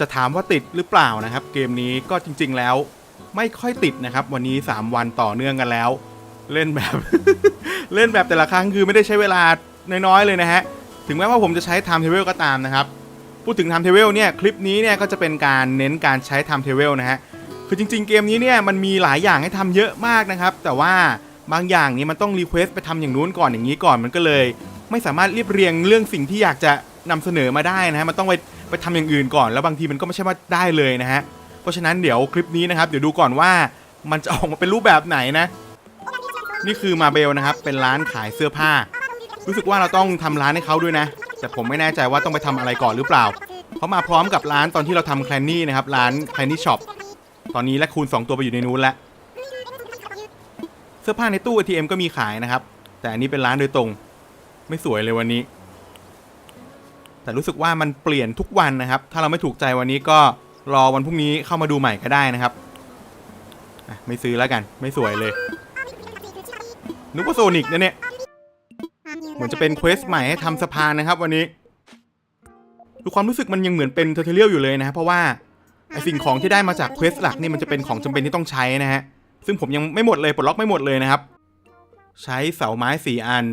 จะถามว่าติดหรือเปล่านะครับ เกมนี้ก็จริง ๆแล้ว ไม่ค่อยติดนะครับ วันนี้ 3 วันต่อเนื่องกันแล้ว เล่นแบบ เล่นแบบแต่ละครั้งคือไม่ได้ใช้เวลาน้อยๆเลยนะฮะถึงแม้ว่าผมจะใช้ time table ก็ตามนะครับ พูดถึง time table เนี่ยคลิปนี้เนี่ยก็จะเป็นการเน้นการใช้ time table นะฮะคือจริง ๆ เกมนี้เนี่ยมันมีหลายอย่างให้ทำเยอะมากนะครับ แต่ว่าบางอย่างนี้มันต้องรีเควสไปทำอย่างนู้นก่อนอย่างนี้ก่อนมันก็เลย ไม่สามารถเรียบเรียงเรื่องสิ่งที่อยากจะนำเสนอมาได้นะฮะมันต้องไป ไปทำอย่างอื่นก่อนแล้วบางทีมันก็ไม่ใช่ว่าได้เลยนะฮะ เพราะฉะนั้นเดี๋ยวคลิปนี้นะครับเดี๋ยวดูก่อนว่ามันจะออกมาเป็นรูปแบบไหนนะ นี่คือมาเบลนะครับ เป็นร้านขายเสื้อผ้า รู้สึกว่าเราต้องทำร้านให้เขาด้วยนะ แต่ผมไม่แน่ใจว่าต้องไปทำอะไรก่อนหรือเปล่า เพราะมาพร้อมกับร้านตอนที่เราทำแคลนนี่นะครับร้านแคลนนี่ช็อปตอนนี้และคูณ 2 ตัวไปอยู่ในนู้นแล้วเสื้อผ้าในตู้ ATM ก็มีขายนะครับ แต่อันนี้เป็นร้านโดยตรง ไม่สวยเลยวันนี้ แต่รู้สึกว่ามันเปลี่ยนทุกวันนะครับ ถ้าเราไม่ถูกใจวันนี้ก็รอวันพรุ่งนี้เข้ามาดูใหม่ก็ได้นะครับไม่ซื้อแล้วกัน ไม่สวยเลยนึกว่าโซนิกนะเนี่ยเหมือนจะเป็นเควสใหม่ให้ทำสะพานนะครับ วันนี้ดูความรู้สึกมันยังเหมือนเป็นเทอร์เทเรียลอยู่เลยนะเพราะว่าไอสิ่งของที่ได้มาจากเควสหลักนี่มันจะเป็นของจำเป็นที่ต้องใช้นะฮะซึ่งผมยังไม่หมดเลยปลดล็อกไม่หมดเลยนะครับ ใช้เสาไม้สี่อัน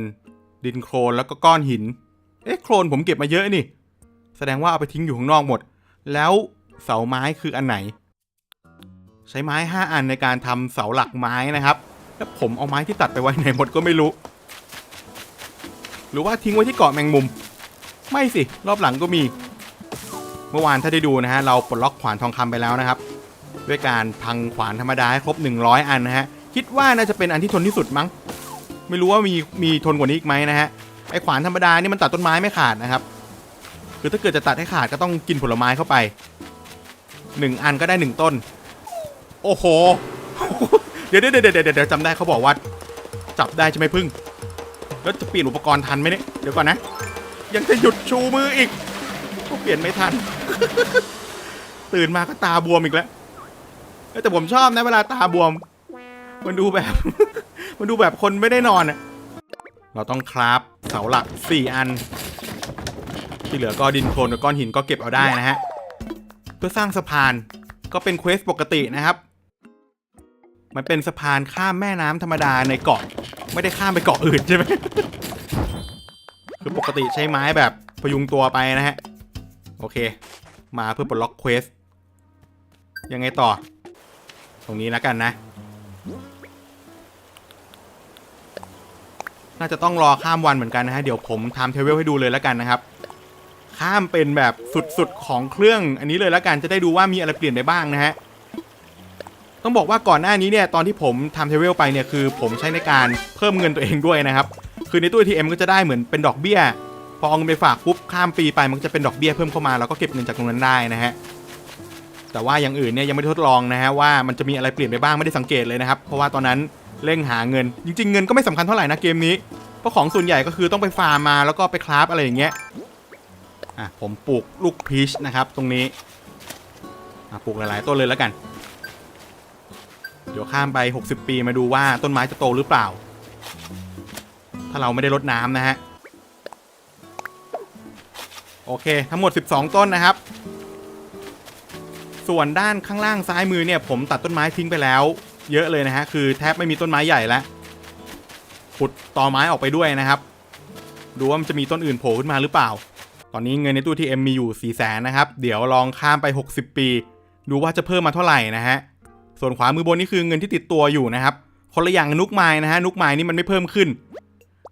ดินโครนแล้วก็ก้อนหิน อ๊ะโครนผมเก็บมาเยอะนี่ แสดงว่าเอาไปทิ้งอยู่ข้างนอกหมด แล้วเสาไม้คืออันไหน ใช้ไม้ 5 อันในการทำเสาหลักไม้นะครับ แล้วผมเอาไม้ที่ตัดไปไว้ไหนหมดก็ไม่รู้ หรือว่าทิ้งไว้ที่เกาะแมงมุม ไม่สิ รอบหลังก็มี เมื่อวานถ้าได้ดูนะฮะเราปลดล็อกขวานทองคำไปแล้วนะครับ ด้วยการพังขวานธรรมดาให้ครบ 100 อันนะฮะคิดว่าน่าจะเป็นอันที่ทนที่สุดมั้ง ไม่รู้ว่ามีมีทนกว่านี้อีกไหมนะฮะ ไอขวานธรรมดานี่มันตัดต้นไม้ไม่ขาดนะครับ คือถ้าเกิดจะตัดให้ขาดก็ต้องกินผลไม้เข้าไป1อันก็ได้1ต้น โอ้โหเดี๋ยวเดี๋ยวเดี๋ยวเดี๋ยวเดี๋ยวจำได้เขาบอกว่า จับได้ใช่ไหมพึ่ง แล้วจะเปลี่ยนอุปกรณ์ทันไหมเนี่ย เดี๋ยวก่อนนะ ยังจะหยุดชูมืออีกก็เปลี่ยนไม่ทัน ตื่นมาก็ตาบวมอีกแล้ว แต่ผมชอบนะเวลาตาบวม มันดูแบบ มันดูแบบคนไม่ได้นอนอะ เราต้องคราฟเสาหลัก 4 อัน ที่เหลือก็ดินโคลนกับก้อนหินก็เก็บเอาได้นะฮะ เพื่อสร้างสะพานก็เป็นเควสปกตินะครับ มันเป็นสะพานข้ามแม่น้ำธรรมดาในเกาะ ไม่ได้ข้ามไปเกาะอื่นใช่ไหมคือปกติใช้ไม้แบบพยุงตัวไปนะฮะ โอเค มาเพื่อปลดล็อกเควสยังไงต่อ ตรงนี้แล้วกันนะ น่าจะต้องรอข้ามวันเหมือนกันนะฮะ เดี๋ยวผมทำเทเวลให้ดูเลยแล้วกันนะครับ ข้ามเป็นแบบสุดๆของเครื่องอันนี้เลยแล้วกัน จะได้ดูว่ามีอะไรเปลี่ยนไปบ้างนะฮะ ต้องบอกว่าก่อนหน้านี้เนี่ยตอนที่ผมทำเทเวลไปเนี่ยคือ ผมใช้ในการเพิ่มเงินตัวเองด้วยนะครับ คือในตู้ ATM ก็จะได้เหมือนเป็นดอกเบี้ย พอเอาเงินไปฝากปุ๊บข้ามปีไปมันก็จะเป็นดอกเบี้ยเพิ่มเข้ามาแล้วก็เก็บเงินจากตรงนั้นได้นะฮะแต่ว่าอย่างอื่นเนี่ยยังไม่ได้ทดลองนะฮะว่ามันจะมีอะไรเปลี่ยนไปบ้างไม่ได้สังเกตเลยนะครับ เพราะว่าตอนนั้น เร่งหาเงิน จริง ๆ เงินก็ไม่สำคัญเท่าไหร่นะเกมนี้ เพราะของส่วนใหญ่ก็คือต้องไปฟาร์มมาแล้วก็ไปคราฟอะไรอย่างเงี้ย อะผมปลูกลูกพีชนะครับ ตรงนี้ อะปลูกหลายๆต้นเลยแล้วกัน เดี๋ยวข้ามไป 60 ปีมาดูว่าต้นไม้จะโตหรือเปล่า ถ้าเราไม่ได้รดน้ำนะฮะ โอเค ทั้งหมด 12 ต้นนะครับ ส่วนด้านข้างล่างซ้ายมือเนี่ย ผมตัดต้นไม้ทิ้งไปแล้ว เยอะเลยนะฮะคือแทบไม่มีต้นไม้ใหญ่แล้วขุดตอไม้ออกไปด้วยนะครับดูว่ามันจะมีต้นอื่นโผล่ขึ้นมาหรือเปล่า ตอนนี้เงินในตู้ TM มีอยู่4ี่แสนนะครับ เดี๋ยวลองข้ามไป 60 ปี ดูว่าจะเพิ่มมาเท่าไหร่นะฮะ ส่วนขวามือบนนี่คือเงินที่ติดตัวอยู่นะครับ คนละอย่างนุกไม้นะฮะ นุกไม้นี่มันไม่เพิ่มขึ้น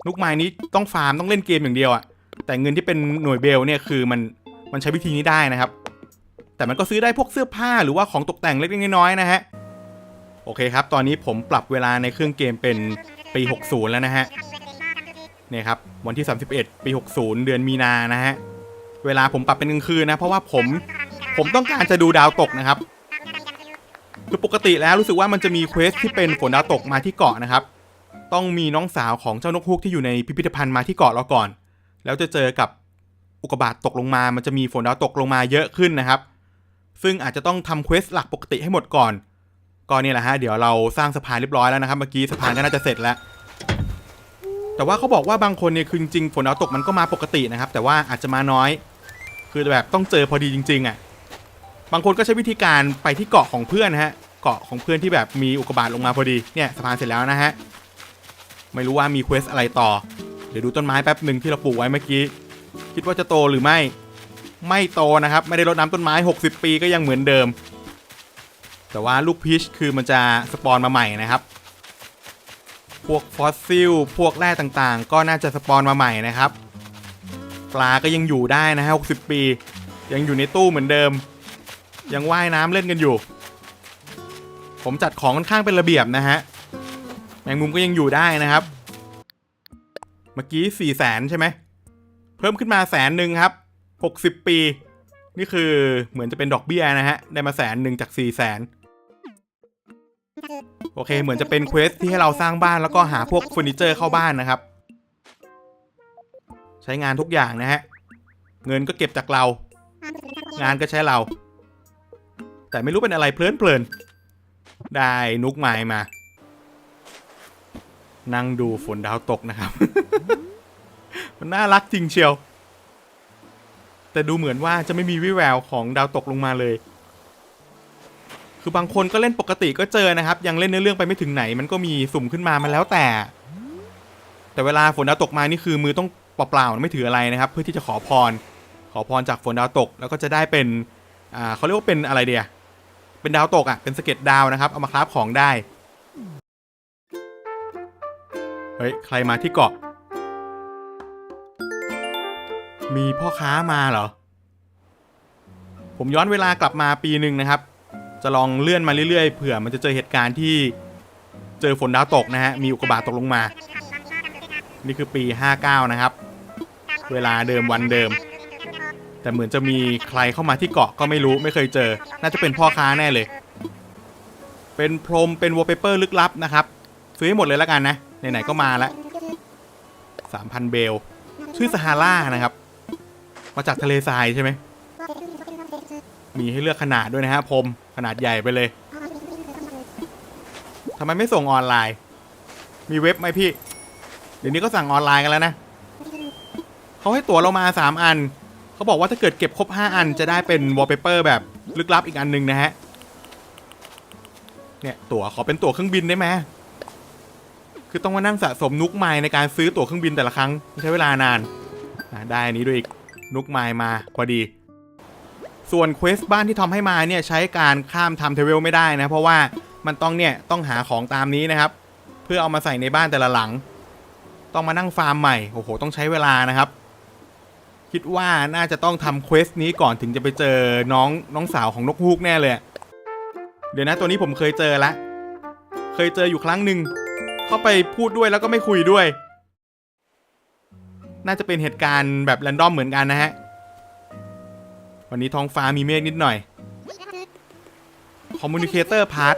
นุกไม้นี้ต้องฟาร์มต้องเล่นเกมอย่างเดียวอะแต่เงินที่เป็นหน่วยเบลเนี่ยคือมันมันใช้วิธีนี้ได้นะครับ แต่มันก็ซื้อได้พวกเสื้อผ้าหรือว่าของตกแต่งเล็กๆน้อยๆนะฮะ โอเคครับ ตอนนี้ผมปรับเวลาในเครื่องเกมเป็นปี 60 แล้วนะฮะเนี่ยครับ วันที่ 31 ปี 60 เดือนมีนานะฮะ เวลาผมปรับเป็นกลางคืนนะ เพราะว่าผม ผมต้องการจะดูดาวตกนะครับ คือปกติแล้วรู้สึกว่ามันจะมีเควสที่เป็นฝนดาวตกมาที่เกาะนะครับ ต้องมีน้องสาวของเจ้านกฮูกที่อยู่ในพิพิธภัณฑ์มาที่เกาะเราก่อน แล้วจะเจอกับอุกกาบาตตกลงมา มันจะมีฝนดาวตกลงมาเยอะขึ้นนะครับ ซึ่งอาจจะต้องทำเควสหลักปกติให้หมดก่อน ก็เนี่ยแหละฮะเดี๋ยวเราสร้างสะพานเรียบร้อยแล้วนะครับเมื่อกี้สะพานก็น่าจะเสร็จแล้ว แต่ว่าเขาบอกว่าบางคนเนี่ยคือจริงฝนดาวตกมันก็มาปกตินะครับ แต่ว่าอาจจะมาน้อย คือแบบต้องเจอพอดีจริงๆอะบางคนก็ใช้วิธีการไปที่เกาะของเพื่อนฮะเกาะของเพื่อนที่แบบมีอุกกาบาตลงมาพอดีเนี่ยสะพานเสร็จแล้วนะฮะไม่รู้ว่ามีเควสอะไรต่อเดี๋ยวดูต้นไม้แป๊บหนึ่งที่เราปลูกไว้เมื่อกี้คิดว่าจะโตหรือไม่ ไม่โตนะครับ ไม่ได้รดน้ำต้นไม้ 60 ปีก็ยังเหมือนเดิม แต่ว่าลูกพีชคือมันจะสปอนมาใหม่นะครับ พวกฟอสซิล พวกแร่ต่างๆ ก็น่าจะสปอนมาใหม่นะครับ ปลาก็ยังอยู่ได้นะฮะ60ปี ยังอยู่ในตู้เหมือนเดิม ยังว่ายน้ำเล่นกันอยู่ ผมจัดของค่อนข้างเป็นระเบียบนะฮะ แมงมุมก็ยังอยู่ได้นะครับ เมื่อกี้4ี่แสนใช่ไหม เพิ่มขึ้นมาแสนหนึ่งครับ60ปีนี่คือเหมือนจะเป็นดอกเบี้ยนะฮะ ได้มาแสนหนึ่งจาก4ี่แสน โอเค เหมือนจะเป็นเควสที่ให้เราสร้างบ้านแล้วก็หาพวกเฟอร์นิเจอร์เข้าบ้านนะครับ ใช้งานทุกอย่างนะฮะ เงินก็เก็บจากเรา งานก็ใช้เรา แต่ไม่รู้เป็นอะไรเพลินเพลินๆได้นุกไม้มา นั่งดูฝนดาวตกนะครับ มันน่ารักจริงเชียว แต่ดูเหมือนว่าจะไม่มีวิแววของดาวตกลงมาเลย คือบางคนก็เล่นปกติก็เจอนะครับ ยังเล่นเนื้อเรื่องไปไม่ถึงไหน มันก็มีสุ่มขึ้นมามันแล้วแต่ แต่เวลาฝนดาวตกมานี่คือมือต้องเปล่าๆไม่ถืออะไรนะครับ เพื่อที่จะขอพร ขอพรจากฝนดาวตกแล้วก็จะได้เป็นอ่าเขาเรียกว่าเป็นอะไรเดียเป็นดาวตกอะเป็นสเก็ดดาวนะครับเอามาคราฟของได้เฮ้ยใครมาที่เกาะ มีพ่อค้ามาเหรอ ผมย้อนเวลากลับมาปีหนึ่งนะครับ จะลองเลื่อนมาเรื่อยๆเผื่อมันจะเจอเหตุการณ์ที่เจอฝนดาวตกนะฮะ มีอุกกาบาตตกลงมา นี่คือปี 59 นะครับ เวลาเดิมวันเดิม แต่เหมือนจะมีใครเข้ามาที่เกาะก็ไม่รู้ไม่เคยเจอ น่าจะเป็นพ่อค้าแน่เลย เป็นพรมเป็นวอลเปเปอร์ลึกลับนะครับ ซื้อให้หมดเลยแล้วกันนะ ไหนๆก็มาแล้ว3,000 เบล ชื่อซาฮารานะครับ มาจากทะเลทรายใช่ไหม มีให้เลือกขนาดด้วยนะฮะพรม ขนาดใหญ่ไปเลยทำไมไม่ส่งออนไลน์ มีเว็บไหมพี่ เดี๋ยวนี้ก็สั่งออนไลน์กันแล้วนะเขาให้ตั๋วเรามา3อัน เขาบอกว่าถ้าเกิดเก็บครบ5อันจะได้เป็นวอลเปเปอร์แบบลึกลับอีกอันหนึงนะฮะ เนี่ยตั๋วขอเป็นตั๋วเครื่องบินได้ไหมคือต้องมานั่งสะสมนุกไมล์ในการซื้อตั๋วเครื่องบินแต่ละครั้งใช้เวลานาน ได้อันนี้ด้วยอีกนุกไมล์มาพอดี ส่วนเควสบ้านที่ทำให้มาเนี่ยใช้การข้ามทำเทเวลไม่ได้นะ เพราะว่ามันต้องเนี่ยต้องหาของตามนี้นะครับ เพื่อเอามาใส่ในบ้านแต่ละหลัง ต้องมานั่งฟาร์มใหม่โอ้โหต้องใช้เวลานะครับ คิดว่าน่าจะต้องทำเควสนี้ก่อนถึงจะไปเจอน้องน้องสาวของนกฮูกแน่เลยเดี๋ยวนะตัวนี้ผมเคยเจอละเคยเจออยู่ครั้งหนึ่งเข้าไปพูดด้วยแล้วก็ไม่คุยด้วย น่าจะเป็นเหตุการณ์แบบแรนดอมเหมือนกันนะฮะ วันนี้ท้องฟ้ามีเมฆนิดหน่อย Communicator Part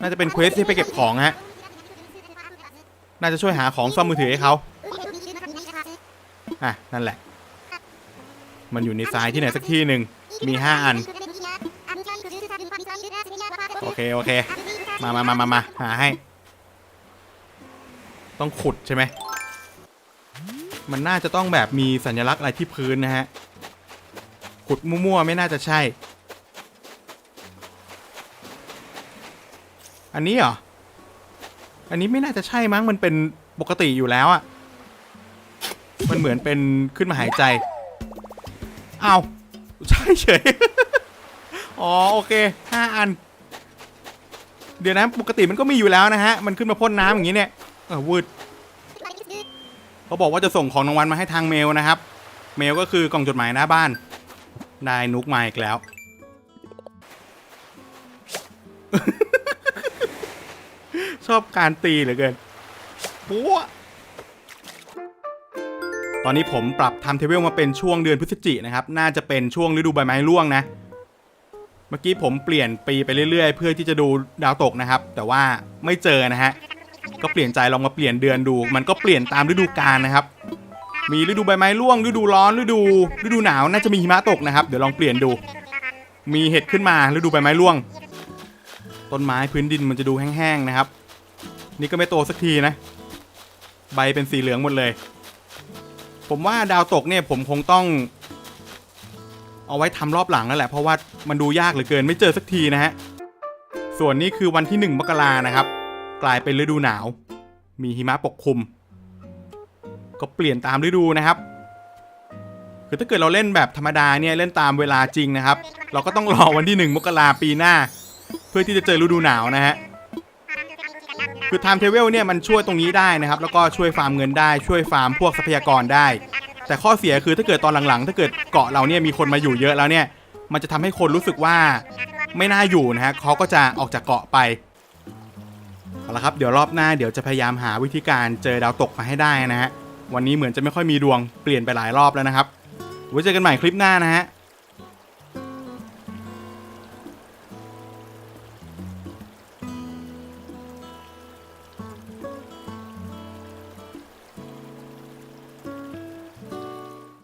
น่าจะเป็นเควสที่ไปเก็บของฮะ น่าจะช่วยหาของซ่อมมือถือให้เขาอะ นั่นแหละ มันอยู่ในทรายที่ไหนสักที่หนึ่ง มี5อัน โอเค โอเค มามามามามาหาให้ ต้องขุดใช่ไหม มันน่าจะต้องแบบมีสัญลักษณ์อะไรที่พื้นนะฮะ ขุดมั่วๆ ไม่น่าจะใช่ อันนี้เหรอ อันนี้ไม่น่าจะใช่มั้ง มันเป็นปกติอยู่แล้วอะมันเหมือนเป็นขึ้นมาหายใจ เอาใช่เฉย อ๋อ โอเคห้าอัน เดี๋ยวนะปกติมันก็มีอยู่แล้วนะฮะ มันขึ้นมาพ่นน้ำอย่างนี้เนี่ย เออวืดเขาบอกว่าจะส่งของรางวัลมาให้ทางเมลนะครับ เมลก็คือกล่องจดหมายหน้าบ้าน ได้นุกมาอีกแล้ว ชอบการตีเหลือเกินปัวตอนนี้ผมปรับทำเทเวลมาเป็นช่วงเดือนพฤศจินะครับ น่าจะเป็นช่วงฤดูใบไม้ร่วงนะ เมื่อกี้ผมเปลี่ยนปีไปเรื่อยๆ เพื่อที่จะดูดาวตกนะครับ แต่ว่าไม่เจอนะฮะ ก็เปลี่ยนใจลองมาเปลี่ยนเดือนดู มันก็เปลี่ยนตามฤดูกาลนะครับ มีฤดูใบไม้ร่วงฤดูร้อนฤดู ฤดูหนาวน่าจะมีหิมะตกนะครับ เดี๋ยวลองเปลี่ยนดู มีเห็ดขึ้นมาฤดูใบไม้ร่วง ต้นไม้พื้นดินมันจะดูแห้งๆนะครับ นี่ก็ไม่โตสักทีนะ ใบเป็นสีเหลืองหมดเลย ผมว่าดาวตกเนี่ยผมคงต้อง เอาไว้ทำรอบหลังนั่นแหละเพราะว่ามันดูยากเหลือเกินไม่เจอสักทีนะฮะส่วนนี้คือวันที่ 1 มกรานะครับ กลายเป็นฤดูหนาว มีหิมะปกคลุม ก็เปลี่ยนตามฤดูนะครับ คือถ้าเกิดเราเล่นแบบธรรมดาเนี่ยเล่นตามเวลาจริงนะครับ เราก็ต้องรอวันที่ 1 มกราปีหน้า เพื่อที่จะเจอฤดูหนาวนะฮะคือ time travel เนี่ยมันช่วยตรงนี้ได้นะครับ แล้วก็ช่วยฟาร์มเงินได้ช่วยฟาร์มพวกทรัพยากรได้ แต่ข้อเสียคือถ้าเกิดตอนหลังๆ ถ้าเกิดเกาะเราเนี่ยมีคนมาอยู่เยอะแล้วเนี่ยมันจะทำให้คนรู้สึกว่าไม่น่าอยู่นะฮะเขาก็จะออกจากเกาะไปเอาละครับเดี๋ยวรอบหน้าเดี๋ยวจะพยายามหาวิธีการเจอดาวตกมาให้ได้นะฮะ วันนี้เหมือนจะไม่ค่อยมีดวงเปลี่ยนไปหลายรอบแล้วนะครับไว้เจอกันใหม่คลิปหน้านะฮะ